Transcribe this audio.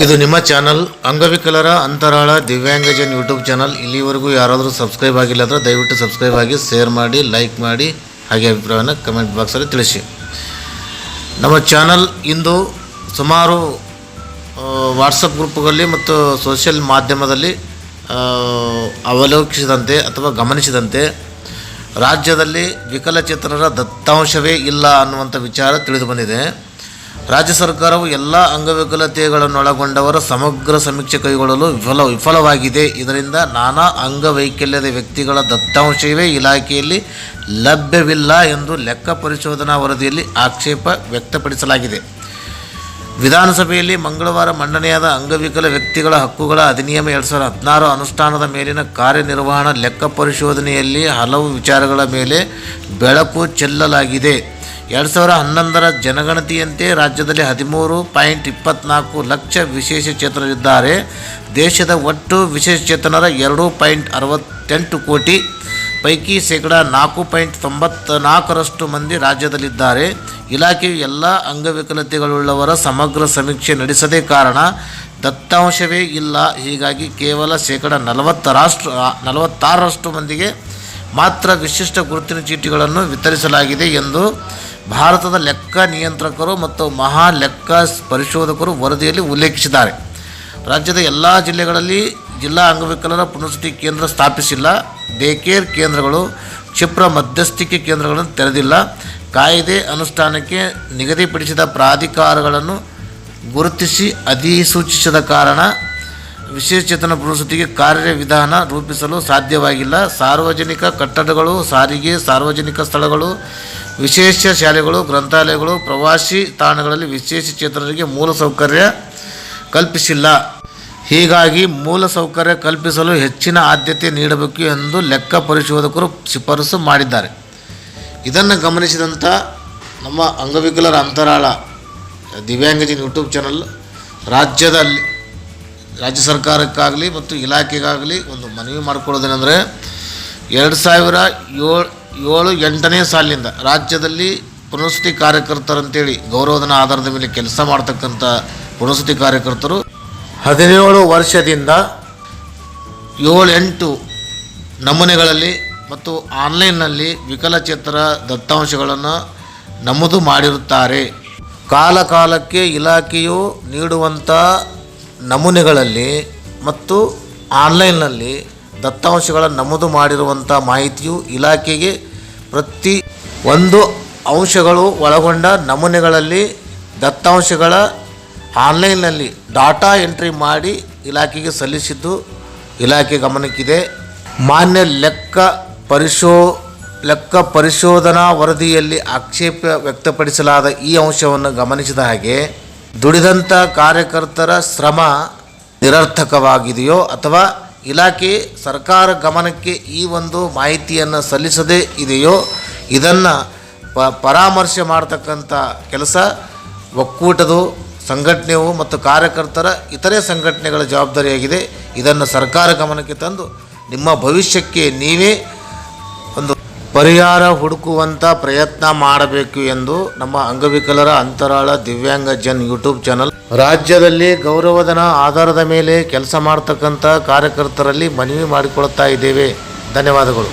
ಇದು ನಿಮ್ಮ ಚಾನಲ್ ಅಂಗವಿಕಲರ ಅಂತರಾಳ ದಿವ್ಯಾಂಗಜನ್ ಯೂಟ್ಯೂಬ್ ಚಾನಲ್. ಇಲ್ಲಿವರೆಗೂ ಯಾರಾದರೂ ಸಬ್ಸ್ಕ್ರೈಬ್ ಆಗಿಲ್ಲ ಅಂದರೆ ದಯವಿಟ್ಟು ಸಬ್ಸ್ಕ್ರೈಬ್ ಆಗಿ, ಶೇರ್ ಮಾಡಿ, ಲೈಕ್ ಮಾಡಿ, ಹಾಗೆ ಅಭಿಪ್ರಾಯವನ್ನು ಕಮೆಂಟ್ ಬಾಕ್ಸಲ್ಲಿ ತಿಳಿಸಿ. ನಮ್ಮ ಚಾನಲ್ ಇಂದು ಸುಮಾರು ವಾಟ್ಸಪ್ ಗ್ರೂಪ್ಗಳಲ್ಲಿ ಮತ್ತು ಸೋಷಿಯಲ್ ಮಾಧ್ಯಮದಲ್ಲಿ ಅವಲೋಕಿಸಿದಂತೆ ಅಥವಾ ಗಮನಿಸಿದಂತೆ ರಾಜ್ಯದಲ್ಲಿ ವಿಕಲಚೇತನರ ದತ್ತಾಂಶವೇ ಇಲ್ಲ ಅನ್ನುವಂಥ ವಿಚಾರ ತಿಳಿದು ಬಂದಿದೆ. ರಾಜ್ಯ ಸರ್ಕಾರವು ಎಲ್ಲ ಅಂಗವಿಕಲತೆಗಳನ್ನೊಳಗೊಂಡವರ ಸಮಗ್ರ ಸಮೀಕ್ಷೆ ಕೈಗೊಳ್ಳಲು ವಿಫಲ, ವಿಫಲವಾಗಿದೆ. ಇದರಿಂದ ನಾನಾ ಅಂಗವೈಕಲ್ಯದ ವ್ಯಕ್ತಿಗಳ ದತ್ತಾಂಶವೇ ಇಲಾಖೆಯಲ್ಲಿ ಲಭ್ಯವಿಲ್ಲ ಎಂದು ಲೆಕ್ಕ ಪರಿಶೋಧನಾ ವರದಿಯಲ್ಲಿ ಆಕ್ಷೇಪ ವ್ಯಕ್ತಪಡಿಸಲಾಗಿದೆ. ವಿಧಾನಸಭೆಯಲ್ಲಿ ಮಂಗಳವಾರ ಮಂಡನೆಯಾದ ಅಂಗವಿಕಲ ವ್ಯಕ್ತಿಗಳ ಹಕ್ಕುಗಳ ಅಧಿನಿಯಮ ಎರಡು ಸಾವಿರದ ಹದಿನಾರು ಅನುಷ್ಠಾನದ ಮೇಲಿನ ಕಾರ್ಯನಿರ್ವಹಣಾ ಲೆಕ್ಕ ಪರಿಶೋಧನೆಯಲ್ಲಿ ಹಲವು ವಿಚಾರಗಳ ಮೇಲೆ ಬೆಳಕು ಚೆಲ್ಲಲಾಗಿದೆ. ಎರಡು ಸಾವಿರ ಹನ್ನೊಂದರ ಜನಗಣತಿಯಂತೆ ರಾಜ್ಯದಲ್ಲಿ ಹದಿಮೂರು ಪಾಯಿಂಟ್ ಇಪ್ಪತ್ನಾಲ್ಕು ಲಕ್ಷ ವಿಶೇಷಚೇತನರಿದ್ದಾರೆ ದೇಶದ ಒಟ್ಟು ವಿಶೇಷಚೇತನರ ಎರಡು ಪಾಯಿಂಟ್ ಅರವತ್ತೆಂಟು ಕೋಟಿ, ಪೈಕಿ ಶೇಕಡ ನಾಲ್ಕು ಪಾಯಿಂಟ್ ತೊಂಬತ್ತ ನಾಲ್ಕರಷ್ಟು ಮಂದಿ ರಾಜ್ಯದಲ್ಲಿದ್ದಾರೆ. ಇಲಾಖೆಯು ಎಲ್ಲ ಅಂಗವಿಕಲತೆಗಳುಳ್ಳವರ ಸಮಗ್ರ ಸಮೀಕ್ಷೆ ನಡೆಸದೇ ಕಾರಣ ದತ್ತಾಂಶವೇ ಇಲ್ಲ. ಹೀಗಾಗಿ ಕೇವಲ ಶೇಕಡ ರಾಷ್ಟ್ರ ನಲವತ್ತಾರರಷ್ಟು ಮಂದಿಗೆ ಮಾತ್ರ ವಿಶಿಷ್ಟ ಗುರುತಿನ ಚೀಟಿಗಳನ್ನು ವಿತರಿಸಲಾಗಿದೆ ಎಂದು ಭಾರತದ ಲೆಕ್ಕ ನಿಯಂತ್ರಕರು ಮತ್ತು ಮಹಾ ಲೆಕ್ಕ ಪರಿಶೋಧಕರು ವರದಿಯಲ್ಲಿ ಉಲ್ಲೇಖಿಸಿದ್ದಾರೆ. ರಾಜ್ಯದ ಎಲ್ಲ ಜಿಲ್ಲೆಗಳಲ್ಲಿ ಜಿಲ್ಲಾ ಅಂಗವಿಕಲರ ಪುನರ್ವಸತಿ ಕೇಂದ್ರ ಸ್ಥಾಪಿಸಿಲ್ಲ. ಡೇ ಕೇರ್ ಕೇಂದ್ರಗಳು, ಕ್ಷಿಪ್ರ ಮಧ್ಯಸ್ಥಿಕೆ ಕೇಂದ್ರಗಳನ್ನು ತೆರೆದಿಲ್ಲ. ಕಾಯ್ದೆ ಅನುಷ್ಠಾನಕ್ಕೆ ನಿಗದಿಪಡಿಸಿದ ಪ್ರಾಧಿಕಾರಗಳನ್ನು ಗುರುತಿಸಿ ಅಧಿಸೂಚಿಸದ ಕಾರಣ ವಿಶೇಷಚೇತನ ಪುನರ್ವಸತಿಗೆ ಕಾರ್ಯವಿಧಾನ ರೂಪಿಸಲು ಸಾಧ್ಯವಾಗಿಲ್ಲ. ಸಾರ್ವಜನಿಕ ಕಟ್ಟಡಗಳು, ಸಾರಿಗೆ, ಸಾರ್ವಜನಿಕ ಸ್ಥಳಗಳು ವಿಶೇಷ ಶಾಲೆಗಳು, ಗ್ರಂಥಾಲಯಗಳು, ಪ್ರವಾಸಿ ತಾಣಗಳಲ್ಲಿ ವಿಶೇಷ ಚೇತನರಿಗೆ ಮೂಲಸೌಕರ್ಯ ಕಲ್ಪಿಸಿಲ್ಲ. ಹೀಗಾಗಿ ಮೂಲಸೌಕರ್ಯ ಕಲ್ಪಿಸಲು ಹೆಚ್ಚಿನ ಆದ್ಯತೆ ನೀಡಬೇಕು ಎಂದು ಲೆಕ್ಕ ಪರಿಶೋಧಕರು ಶಿಫಾರಸು ಮಾಡಿದ್ದಾರೆ. ಇದನ್ನು ಗಮನಿಸಿದಂಥ ನಮ್ಮ ಅಂಗವಿಕಲರ ಅಂತರಾಳ ದಿವ್ಯಾಂಗಜನ್ ಯೂಟ್ಯೂಬ್ ಚಾನಲ್ ರಾಜ್ಯದಲ್ಲಿ, ರಾಜ್ಯ ಸರ್ಕಾರಕ್ಕಾಗಲಿ ಮತ್ತು ಇಲಾಖೆಗಾಗಲಿ ಒಂದು ಮನವಿ ಮಾಡಿಕೊಳ್ಳೋದೇನೆಂದರೆ ಎರಡು ಸಾವಿರ ಏಳು ಏಳು ಎಂಟನೇ ಸಾಲಿನಿಂದ ರಾಜ್ಯದಲ್ಲಿ ಪುನರ್ವಸತಿ ಕಾರ್ಯಕರ್ತರಂತೇಳಿ ಗೌರವಧನ ಆಧಾರದ ಮೇಲೆ ಕೆಲಸ ಮಾಡ್ತಕ್ಕಂಥ ಪುನರ್ವಸತಿ ಕಾರ್ಯಕರ್ತರು ಹದಿನೇಳು ವರ್ಷದಿಂದ ಏಳು ಎಂಟು ನಮೂನೆಗಳಲ್ಲಿ ಮತ್ತು ಆನ್ಲೈನ್ನಲ್ಲಿ ವಿಕಲಚೇತರ ದತ್ತಾಂಶಗಳನ್ನು ನಮೂದು ಮಾಡಿರುತ್ತಾರೆ. ಕಾಲಕಾಲಕ್ಕೆ ಇಲಾಖೆಯು ನೀಡುವಂಥ ನಮೂನೆಗಳಲ್ಲಿ ಮತ್ತು ಆನ್ಲೈನ್ನಲ್ಲಿ ದತ್ತಾಂಶಗಳ ನಮೂದು ಮಾಡಿರುವಂಥ ಮಾಹಿತಿಯು ಇಲಾಖೆಗೆ ಪ್ರತಿ ಒಂದು ಅಂಶಗಳು ಒಳಗೊಂಡ ನಮೂನೆಗಳಲ್ಲಿ ದತ್ತಾಂಶಗಳ ಆನ್ಲೈನ್ನಲ್ಲಿ ಡಾಟಾ ಎಂಟ್ರಿ ಮಾಡಿ ಇಲಾಖೆಗೆ ಸಲ್ಲಿಸಿದ್ದು ಇಲಾಖೆ ಗಮನಕ್ಕಿದೆ. ಮಾನ್ಯ ಲೆಕ್ಕ ಪರಿಶೋ, ಲೆಕ್ಕ ಪರಿಶೋಧನಾ ವರದಿಯಲ್ಲಿ ಆಕ್ಷೇಪ ವ್ಯಕ್ತಪಡಿಸಲಾದ ಈ ಅಂಶವನ್ನು ಗಮನಿಸಿದ ಹಾಗೆ ದುಡಿದಂಥ ಕಾರ್ಯಕರ್ತರ ಶ್ರಮ ನಿರರ್ಥಕವಾಗಿದೆಯೋ ಅಥವಾ ಇಲಾಖೆ ಸರ್ಕಾರ ಗಮನಕ್ಕೆ ಈ ಒಂದು ಮಾಹಿತಿಯನ್ನು ಸಲ್ಲಿಸದೇ ಇದೆಯೋ, ಇದನ್ನು ಪ, ಪರಾಮರ್ಶೆ ಮಾಡ್ತಕ್ಕಂಥ ಕೆಲಸ, ಒಕ್ಕೂಟದು, ಸಂಘಟನೆಯು ಮತ್ತು ಕಾರ್ಯಕರ್ತರ ಇತರೆ ಸಂಘಟನೆಗಳ ಜವಾಬ್ದಾರಿಯಾಗಿದೆ. ಇದನ್ನು ಸರ್ಕಾರ ಗಮನಕ್ಕೆ ತಂದು ನಿಮ್ಮ ಭವಿಷ್ಯಕ್ಕೆ ನೀವೇ ಪರಿಹಾರ ಹುಡುಕುವಂಥ ಪ್ರಯತ್ನ ಮಾಡಬೇಕು ಎಂದು ನಮ್ಮ ಅಂಗವಿಕಲರ ಅಂತರಾಳ ದಿವ್ಯಾಂಗ ಜನ್ ಯೂಟ್ಯೂಬ್ ಚಾನಲ್. ರಾಜ್ಯದಲ್ಲಿ ಗೌರವಧನ ಆಧಾರದ ಮೇಲೆ ಕೆಲಸ ಮಾಡ್ತಕ್ಕಂಥ ಕಾರ್ಯಕರ್ತರಲ್ಲಿ ಮನವಿ ಮಾಡಿಕೊಳ್ತಾ ಇದ್ದೇವೆ. ಧನ್ಯವಾದಗಳು.